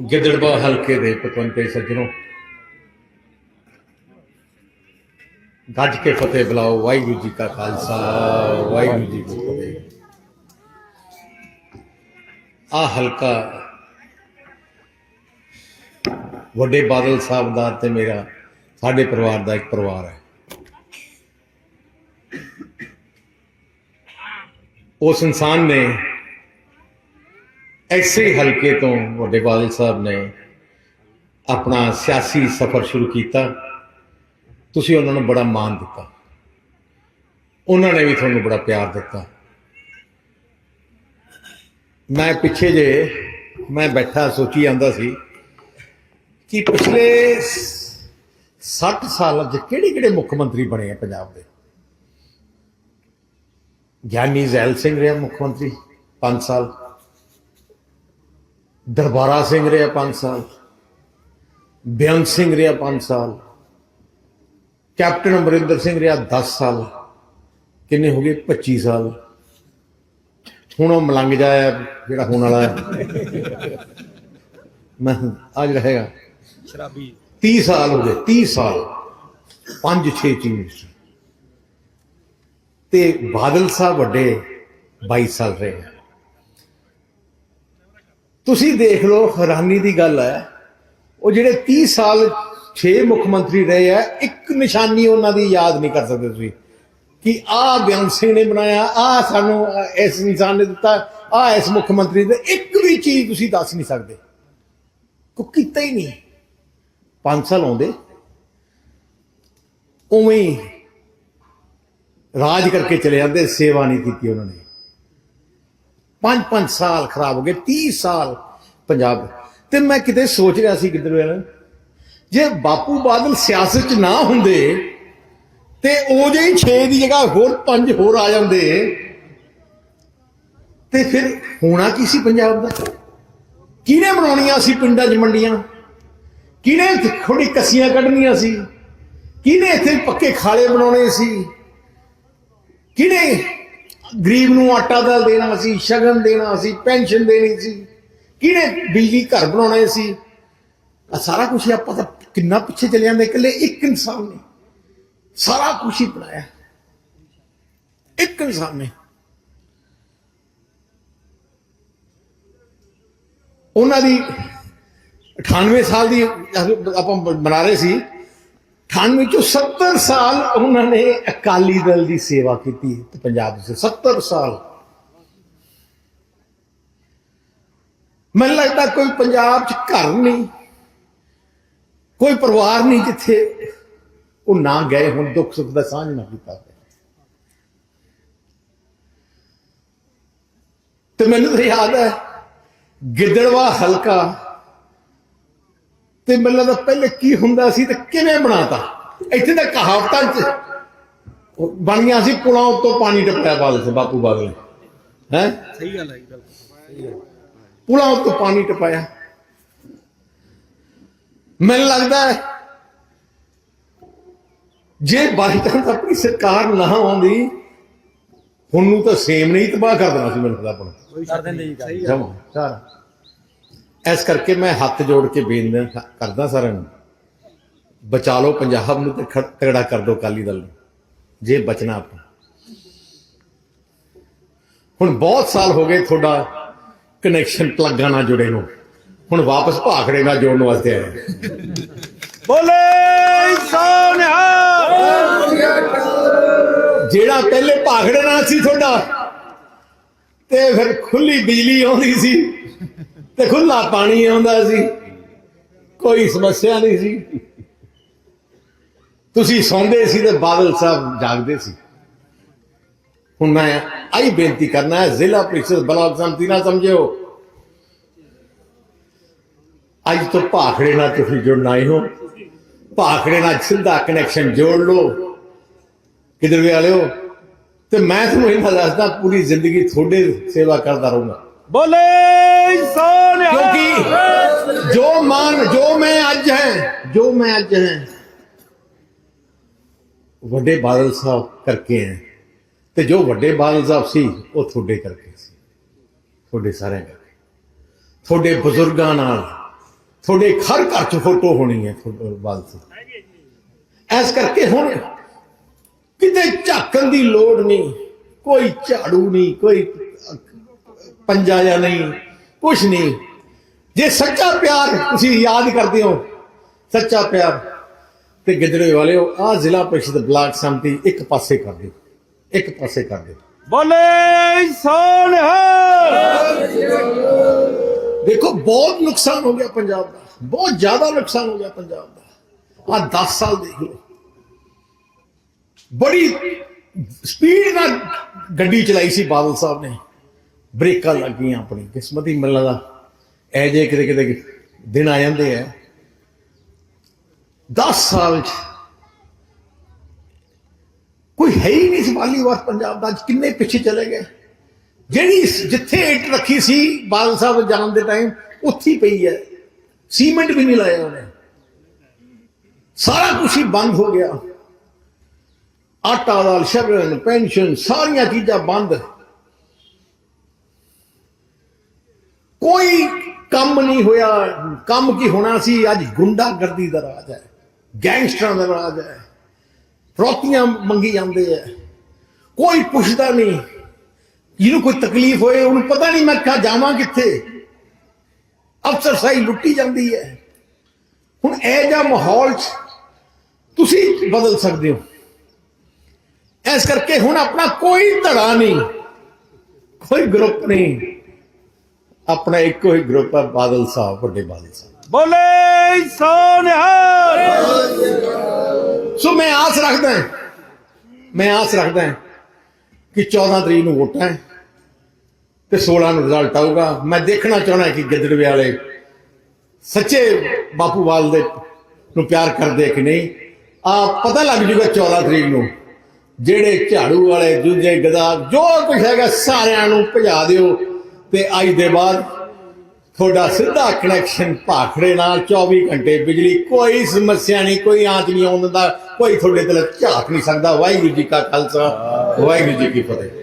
ਗਿੱਦੜਬਾ ਹਲਕੇ ਦੇ ਪਤਵੰਤੇ ਸੱਜਣੋ। ਗੱਜ ਕੇ ਫਤਿਹ ਬੁਲਾਓ, ਵਾਹਿਗੁਰੂ ਜੀ ਕਾ ਖਾਲਸਾ, ਵਾਹਿਗੁਰੂ ਜੀ ਕੀ ਫਤਿਹ। ਆ ਹਲਕਾ ਵੱਡੇ ਬਾਦਲ ਸਾਹਿਬ ਦਾ ਤੇ ਮੇਰਾ, ਸਾਡੇ ਪਰਿਵਾਰ ਦਾ ਇੱਕ ਪਰਿਵਾਰ ਹੈ। ਉਸ ਇਨਸਾਨ ਨੇ ਐਸੇ ਹਲਕੇ ਤੋਂ ਵੱਡੇ ਬਾਦਲ ਸਾਹਿਬ ਨੇ ਆਪਣਾ ਸਿਆਸੀ ਸਫ਼ਰ ਸ਼ੁਰੂ ਕੀਤਾ। ਤੁਸੀਂ ਉਹਨਾਂ ਨੂੰ ਬੜਾ ਮਾਣ ਦਿੱਤਾ। ਉਹਨਾਂ ਨੇ ਵੀ ਤੁਹਾਨੂੰ ਬੜਾ ਪਿਆਰ ਦਿੱਤਾ। ਮੈਂ ਪਿੱਛੇ ਜੇ ਮੈਂ ਬੈਠਾ ਸੋਚੀ ਜਾਂਦਾ ਸੀ ਕਿ ਪਿਛਲੇ 60 ਸਾਲਾਂ 'ਚ ਕਿਹੜੇ ਕਿਹੜੇ ਮੁੱਖ ਮੰਤਰੀ ਬਣੇ ਆ ਪੰਜਾਬ ਦੇ? ਗਿਆਨੀ ਜ਼ੈਲ ਸਿੰਘ ਰਿਹਾ ਮੁੱਖ ਮੰਤਰੀ 5 ਸਾਲ। ਦਰਬਾਰਾ ਸਿੰਘ ਰਿਹਾ 5 ਸਾਲ ਬੇਅੰਤ ਸਿੰਘ ਰਿਹਾ 5 ਸਾਲ ਕੈਪਟਨ ਅਮਰਿੰਦਰ ਸਿੰਘ ਰਿਹਾ 10 ਸਾਲ ਕਿੰਨੇ ਹੋ ਗਏ? 25 ਸਾਲ। ਹੁਣ ਉਹ ਮਲੰਗ ਜਾਇਆ ਜਿਹੜਾ ਹੋਣ ਵਾਲਾ ਹੈ। ਮੈਂ ਅੱਜ ਰਹੇਗਾ ਸ਼ਰਾਬੀ। 30 ਸਾਲ ਹੋ ਗਏ 30 ਸਾਲ। 5 6 ਚੀਜ਼। ਤੇ ਬਾਦਲ ਸਾਹਿਬ ਵੱਡੇ 22 ਸਾਲ ਰਹੇ। ਤੁਸੀਂ ਦੇਖ ਲਓ ਹੈਰਾਨੀ ਦੀ ਗੱਲ ਹੈ, ਉਹ ਜਿਹੜੇ 30 ਸਾਲ 6 ਮੁੱਖ ਮੰਤਰੀ ਰਹੇ ਆ ਇੱਕ ਨਿਸ਼ਾਨੀ ਉਹਨਾਂ ਦੀ ਯਾਦ ਨਹੀਂ ਕਰ ਸਕਦੇ ਤੁਸੀਂ ਕਿ ਆਹ ਬਿਆਨ ਸਿੰਘ ਨੇ ਬਣਾਇਆ, ਆਹ ਸਾਨੂੰ ਇਸ ਇਨਸਾਨ ਨੇ ਦਿੱਤਾ, ਆਹ ਇਸ ਮੁੱਖ ਮੰਤਰੀ ਦੇ ਇੱਕ ਵੀ ਚੀਜ਼ ਤੁਸੀਂ ਦੱਸ ਨਹੀਂ ਸਕਦੇ। ਕੋ ਕੀਤਾ ਹੀ ਨਹੀਂ। 5 ਸਾਲ ਆਉਂਦੇ, ਉਵੇਂ ਹੀ ਰਾਜ ਕਰਕੇ ਚਲੇ ਜਾਂਦੇ, ਸੇਵਾ ਨਹੀਂ ਕੀਤੀ ਉਹਨਾਂ ਨੇ। ਪੰਜ ਪੰਜ ਸਾਲ ਖਰਾਬ ਹੋ ਗਏ 30 ਸਾਲ ਪੰਜਾਬ। ਤੇ ਮੈਂ ਕਿਤੇ ਸੋਚ ਰਿਹਾ ਸੀ ਕਿੱਧਰ ਵੇਲੇ ਜੇ ਬਾਪੂ ਬਾਦਲ ਸਿਆਸਤ 'ਚ ਨਾ ਹੁੰਦੇ ਤੇ ਉਹ ਜਿਹੀ 6 ਦੀ ਜਗ੍ਹਾ ਹੋਰ 5 ਹੋਰ ਆ ਜਾਂਦੇ ਤੇ ਫਿਰ ਹੋਣਾ ਕੀ ਸੀ ਪੰਜਾਬ ਦਾ? ਕਿਹਨੇ ਬਣਾਉਣੀਆਂ ਸੀ ਪਿੰਡਾਂ 'ਚ ਮੰਡੀਆਂ? ਕਿਹਨੇ ਥੋੜੀ ਕਸੀਆਂ ਕੱਢਣੀਆਂ ਸੀ? ਕਿਹਨੇ ਇੱਥੇ ਪੱਕੇ ਖਾਲੇ ਬਣਾਉਣੇ ਸੀ? ਕਿਹਨੇ ਗਰੀਬ ਨੂੰ ਆਟਾ ਦਾਲ ਦੇਣਾ ਸੀ, ਸ਼ਗਨ ਦੇਣਾ ਸੀ, ਪੈਨਸ਼ਨ ਦੇਣੀ ਸੀ। ਕਿਹਨੇ ਬਿਜਲੀ ਘਰ ਬਣਾਉਣੇ ਸੀ? ਆ ਸਾਰਾ ਕੁਝ ਆਪਾਂ ਤਾਂ ਕਿੰਨਾ ਪਿੱਛੇ ਚਲੇ ਜਾਂਦੇ, ਇਕੱਲੇ ਇੱਕ ਇਨਸਾਨ ਨੇ। ਸਾਰਾ ਕੁਝ ਹੀ ਬਣਾਇਆ। ਇੱਕ ਇਨਸਾਨ ਨੇ। ਉਹਨਾਂ ਦੀ 98 ਸਾਲ ਦੀ ਆਪਾਂ ਬਣਾ ਰਹੇ ਸੀ 98 ਚੋਂ 70 ਸਾਲ ਉਹਨਾਂ ਨੇ ਅਕਾਲੀ ਦਲ ਦੀ ਸੇਵਾ ਕੀਤੀ ਤੇ ਪੰਜਾਬ ਦੇ 70 ਸਾਲ। ਮੈਨੂੰ ਲੱਗਦਾ ਕੋਈ ਪੰਜਾਬ 'ਚ ਘਰ ਨਹੀਂ, ਕੋਈ ਪਰਿਵਾਰ ਨਹੀਂ ਜਿੱਥੇ ਉਹ ਨਾ ਗਏ ਹੁਣ, ਦੁੱਖ ਸੁੱਖ ਦਾ ਸਾਂਝ ਨਾ ਕੀਤਾ ਹੋਵੇ ਤੇ ਮੈਨੂੰ ਤਾਂ ਯਾਦ ਹੈ ਗਿੱਦੜਵਾ ਹਲਕਾ ਤੇ ਮੈਨੂੰ ਲੱਗਦਾ ਪਹਿਲੇ ਕੀ ਹੁੰਦਾ ਸੀ ਤੇ ਕਿਵੇਂ ਬਣਾਤਾ? ਇੱਥੇ ਤਾਂ ਕਹਾਵਤਾਂ ਚ ਬਣੀਆਂ ਸੀ ਪੁਲਾਂ ਉੱਤੋਂ ਪਾਣੀ ਟਪਾਇਆ ਬਾਦਲ ਸੇ ਬਾਪੂ ਬਾਦਲ ਹੈ? ਸਹੀ ਗੱਲ ਹੈ ਹੈ। ਪੁਲਾਂ ਉੱਤੋਂ ਪਾਣੀ ਟਪਾਇਆ। ਮੈਨੂੰ ਲੱਗਦਾ ਹੈ ਜੇ ਬਾਈਟਾਂ ਆਪਣੀ ਸਰਕਾਰ ਨਾ ਆਉਂਦੀ ਹੁਣ ਨੂੰ ਤਾਂ ਸੇਮ ਨਹੀਂ ਤਬਾਹ ਕਰ ਦੇਣਾ ਸੀ ਮੈਨੂੰ ਲੱਗਦਾ ਆਪਣਾ ਕਰ ਦਿੰਦੇ ਜੀ ਸਹੀ ਜਮਾ ਸਾਰਾ ਇਸ ਕਰਕੇ ਮੈਂ ਹੱਥ ਜੋੜ ਕੇ ਬੇਨਤੀ ਕਰਦਾ ਸਾਰਿਆਂ ਨੂੰ ਬਚਾ ਲਓ ਪੰਜਾਬ ਨੂੰ ਤੇ ਤਗੜਾ ਕਰ ਦਿਓ ਅਕਾਲੀ ਦਲ ਨੂੰ ਜੇ ਬਚਣਾ ਆਪਾਂ। ਹੁਣ ਬਹੁਤ ਸਾਲ ਹੋ ਗਏ ਤੁਹਾਡਾ ਕਨੈਕਸ਼ਨ ਪਲੱਗਾਂ ਨਾਲ ਜੁੜੇ ਨੂੰ ਹੁਣ ਵਾਪਸ ਭਾਖੜੇ ਨਾਲ ਜੋੜਨ ਵਾਸਤੇ ਆਏ। ਬੋਲੇ ਸੋਨਿਆ ਜਿਹੜਾ ਪਹਿਲੇ ਭਾਖੜੇ ਨਾਲ ਸੀ ਤੁਹਾਡਾ ਤੇ ਫਿਰ ਖੁੱਲੀ ਬਿਜਲੀ ਆਉਂਦੀ ਸੀ। ਤੇ ਖੁੱਲਾ ਪਾਣੀ ਆਉਂਦਾ ਸੀ। ਕੋਈ ਸਮੱਸਿਆ ਨਹੀਂ ਸੀ। ਤੁਸੀਂ ਸੌਂਦੇ ਸੀ ਤੇ ਬਾਦਲ ਸਾਹਿਬ ਜਾਗਦੇ ਸੀ। ਹੁਣ ਮੈਂ ਆਈ ਬੇਨਤੀ ਕਰਨਾ ਹੈ, ਜ਼ਿਲ੍ਹਾ ਪ੍ਰੀਸ਼ਦ ਬਲਾਕ ਸੰਮਤੀ ਨਾਲ ਸਮਝਿਓ। ਅੱਜ ਤੋਂ ਭਾਖੜੇ ਨਾਲ ਤੁਸੀਂ ਜੁੜਨਾ ਹੀ ਹੋ। ਭਾਖੜੇ ਨਾਲ ਸਿੱਧਾ ਕਨੈਕਸ਼ਨ ਜੋੜ ਲਓ। ਕਿਧਰ ਵੀ ਵਾਲਿਓ? ਤੇ ਮੈਂ ਤੁਹਾਨੂੰ ਇਹਨਾਂ ਦੱਸਦਾ, ਪੂਰੀ ਜ਼ਿੰਦਗੀ ਤੁਹਾਡੇ ਸੇਵਾ ਕਰਦਾ ਰਹੂੰਗਾ। ਬੋਲੇ! ਸੋਨਿਆ ਕਿਉਂਕਿ ਜੋ ਮਾਨ, ਜੋ ਮੈਂ ਅੱਜ ਹੈ, ਜੋ ਮੈਂ ਅੱਜ ਹੈ, ਵੱਡੇ ਬਾਦਲ ਸਾਹਿਬ ਕਰਕੇ ਹੈ। ਤੇ ਜੋ ਵੱਡੇ ਬਾਦਲ ਸਾਹਿਬ ਸੀ, ਉਹ ਤੁਹਾਡੇ ਕਰਕੇ ਸੀ। ਤੁਹਾਡੇ ਸਾਰਿਆਂ ਕਰਕੇ। ਤੁਹਾਡੇ ਬਜ਼ੁਰਗਾਂ ਨਾਲ, ਤੁਹਾਡੇ ਘਰ ਘਰ 'ਚ ਫੋਟੋ ਹੋਣੀ ਹੈ ਬਾਦਲ ਸਾਹਿਬ। ਦੀ ਐਸ ਕਰਕੇ ਹੁਣ ਕਿਤੇ ਝਾਕਣ ਦੀ ਲੋੜ ਨਹੀਂ, ਕੋਈ ਝਾੜੂ ਨਹੀਂ, ਕੋਈ ਪੰਜਾ ਜਾਂ ਨਹੀਂ। ਕੁਛ ਨਹੀਂ। ਜੇ ਸੱਚਾ ਪਿਆਰ ਤੁਸੀਂ ਯਾਦ ਕਰਦੇ ਹੋ ਸੱਚਾ ਪਿਆਰ। ਤੇ ਗਿੱਦੜੇ ਵਾਲਿਓ ਆ ਜ਼ਿਲ੍ਹਾ ਪ੍ਰੀਸ਼ਦ ਬਲਾਕ ਸੰਮਤੀ ਇੱਕ ਪਾਸੇ ਕਰ ਦਿਓ ਇੱਕ ਪਾਸੇ ਕਰ ਦਿਓ। ਬੋਲੇ ਸੋਨਿਹਾਲ ਦੇਖੋ ਬਹੁਤ ਨੁਕਸਾਨ ਹੋ ਗਿਆ ਪੰਜਾਬ ਦਾ। ਬਹੁਤ ਜ਼ਿਆਦਾ ਨੁਕਸਾਨ ਹੋ ਗਿਆ ਪੰਜਾਬ ਦਾ। ਆ 10 ਸਾਲ ਦੇਖ ਲਓ। ਬੜੀ ਸਪੀਡ ਨਾਲ ਗੱਡੀ ਚਲਾਈ ਸੀ ਬਾਦਲ ਸਾਹਿਬ ਨੇ। ਬ੍ਰੇਕਾਂ ਲੱਗੀਆਂ ਆਪਣੀ, ਕਿਸਮਤ ਹੀ ਮਿਲਣ ਦਾ ਐ ਜੇ ਕਿਤੇ ਕਿਤੇ ਦਿਨ ਆ ਜਾਂਦੇ ਆ। 10 ਸਾਲ ਚ ਕੋਈ ਹੈ ਹੀ ਨਹੀਂ ਸੰਭਾਲੀ ਵਾਰ ਪੰਜਾਬ ਦਾ, ਅੱਜ ਕਿੰਨੇ ਪਿੱਛੇ ਚਲੇ ਗਏ। ਜਿਹੜੀ ਜਿੱਥੇ ਇੱਟ ਰੱਖੀ ਸੀ ਬਾਦਲ ਸਾਹਿਬ ਜਾਣ ਦੇ ਟਾਈਮ ਉੱਥੀ ਪਈ ਹੈ। ਸੀਮੈਂਟ ਵੀ ਨਹੀਂ ਲਾਇਆ ਉਹਨੇ। ਸਾਰਾ ਕੁਝ ਹੀ ਬੰਦ ਹੋ ਗਿਆ। ਆਟਾ ਦਾਲ, ਸ਼ਗਨ, ਪੈਨਸ਼ਨ, ਸਾਰੀਆਂ ਚੀਜ਼ਾਂ ਬੰਦ ਕੋਈ ਕੰਮ ਨਹੀਂ ਹੋਇਆ, ਕੰਮ ਕੀ ਹੋਣਾ ਸੀ? ਅੱਜ ਗੁੰਡਾਗਰਦੀ ਦਾ ਰਾਜ ਹੈ, ਗੈਂਗਸਟਰਾਂ ਦਾ ਰਾਜ ਹੈ ਫਰੋਤੀਆਂ ਮੰਗੀ ਜਾਂਦੇ ਹੈ। ਕੋਈ ਪੁੱਛਦਾ ਨਹੀਂ। ਜਿਹਨੂੰ ਕੋਈ ਤਕਲੀਫ ਹੋਏ, ਉਹਨੂੰ ਪਤਾ ਨਹੀਂ ਮੈਂ ਕਾ ਜਾਵਾਂ ਕਿੱਥੇ। ਅਫਸਰ ਸਾਈ ਲੁੱਟੀ ਜਾਂਦੀ ਹੈ। ਹੁਣ ਇਹ ਜਿਹਾ ਮਾਹੌਲ 'ਚ ਤੁਸੀਂ ਬਦਲ ਸਕਦੇ ਹੋ। ਇਸ ਕਰਕੇ ਹੁਣ ਆਪਣਾ ਕੋਈ ਧੜਾ ਨਹੀਂ, ਕੋਈ ਗਰੁੱਪ ਨਹੀਂ। ਆਪਣਾ ਇੱਕੋ ਹੀ ਗਰੁੱਪ ਹੈ ਬਾਦਲ ਸਾਹਿਬ ਵੱਡੇ ਬਾਦਲ ਸਾਹਿਬ। ਬੋਲੇ ਸੋਨਿਹਾਲ ਸੋ ਮੈਂ ਆਸ ਰੱਖਦਾ ਮੈਂ ਆਸ ਰੱਖਦਾ ਕਿ 14 ਤਰੀਕ ਨੂੰ ਵੋਟਾਂ ਹੈ ਤੇ 16 ਨੂੰ ਰਿਜ਼ਲਟ ਆਊਗਾ। ਮੈਂ ਦੇਖਣਾ ਚਾਹਣਾ ਕਿ ਗਿੱਦੜਵੇ ਵਾਲੇ ਸੱਚੇ ਬਾਪੂਵਾਲ ਦੇ ਨੂੰ ਪਿਆਰ ਕਰਦੇ ਕਿ ਨਹੀਂ। ਆ ਪਤਾ ਲੱਗ ਜੂਗਾ 14 ਤਰੀਕ ਨੂੰ ਜਿਹੜੇ ਝਾੜੂ ਵਾਲੇ ਦੂਜੇ ਗਦਾ ਜੋ ਕੁਝ ਹੈਗਾ ਸਾਰਿਆਂ ਨੂੰ ਭਜਾ ਦਿਓ। ਤੇ ਅੱਜ ਦੇ ਬਾਅਦ ਤੁਹਾਡਾ ਸਿੱਧਾ ਕਨੈਕਸ਼ਨ ਭਾਖੜੇ ਨਾਲ 24 ਘੰਟੇ ਬਿਜਲੀ, ਕੋਈ ਸਮੱਸਿਆ ਨਹੀਂ, ਕੋਈ ਆਂਚ ਨਹੀਂ ਆਉਣ ਦਿੰਦਾ ਕੋਈ ਤੁਹਾਡੇ ਤੇ ਝਾਕ ਨਹੀਂ ਸਕਦਾ। ਵਾਹਿਗੁਰੂ ਜੀ ਕਾ ਖਾਲਸਾ, ਵਾਹਿਗੁਰੂ ਜੀ ਕੀ ਫਤਿਹ।